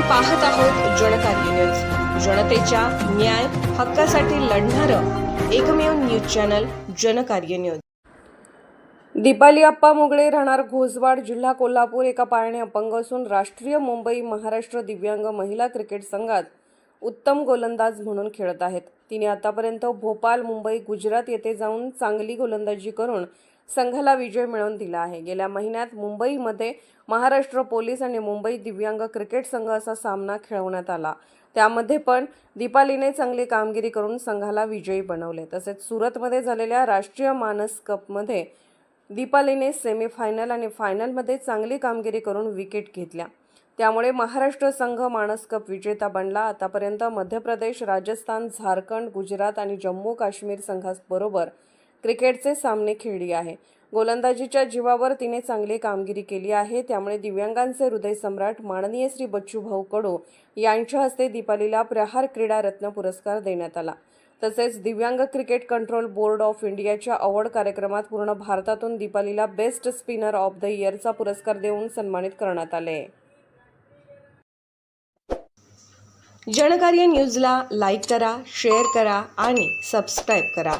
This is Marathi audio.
पाहत आहोत जनकार्य न्यूज जनतेच्या न्याय हक्कासाठी लढणारं एकमेव news channel Jankarya news Deepali Appa Mugale राहणार घोसवाड जिल्हा कोल्हापूर एका पायाने अपंग असून राष्ट्रीय मुंबई महाराष्ट्र दिव्यांग महिला क्रिकेट संघात उत्तम गोलंदाज म्हणून खेळत आहेत. तिने आतापर्यंत भोपाल मुंबई गुजरात येथे जाऊन चांगली गोलंदाजी करून संघाला विजय मिळवून दिला आहे. गेल्या महिन्यात मुंबईमध्ये महाराष्ट्र पोलीस आणि मुंबई दिव्यांग क्रिकेट संघ असा सामना खेळवण्यात आला. त्यामध्ये पण दीपालीने चांगली कामगिरी करून संघाला विजयी बनवले. तसेच सुरतमध्ये झालेल्या राष्ट्रीय मानस कपमध्ये दीपालीने सेमीफायनल आणि फायनलमध्ये चांगली कामगिरी करून विकेट घेतल्या. त्यामुळे महाराष्ट्र संघ मानस कप विजेता बनला. आतापर्यंत मध्य प्रदेश राजस्थान झारखंड गुजरात आणि जम्मू काश्मीर संघाबरोबर क्रिकेटचे सामने खेळली आहे. गोलंदाजीच्या जीवावर तिने चांगली कामगिरी केली आहे. त्यामुळे दिव्यांगांचे हृदय सम्राट माननीय श्री बच्चू भाऊ कडू यांच्या हस्ते दीपालीला प्रहार क्रीडा रत्न पुरस्कार देण्यात आला. तसेच दिव्यांग क्रिकेट कंट्रोल बोर्ड ऑफ इंडियाच्या अवॉर्ड कार्यक्रमात पूर्ण भारतातून दीपालीला बेस्ट स्पिनर ऑफ द इयरचा पुरस्कार देऊन सन्मानित करण्यात आले. जनकार्य न्यूजला लाईक करा शेअर करा आणि सबस्क्राईब करा.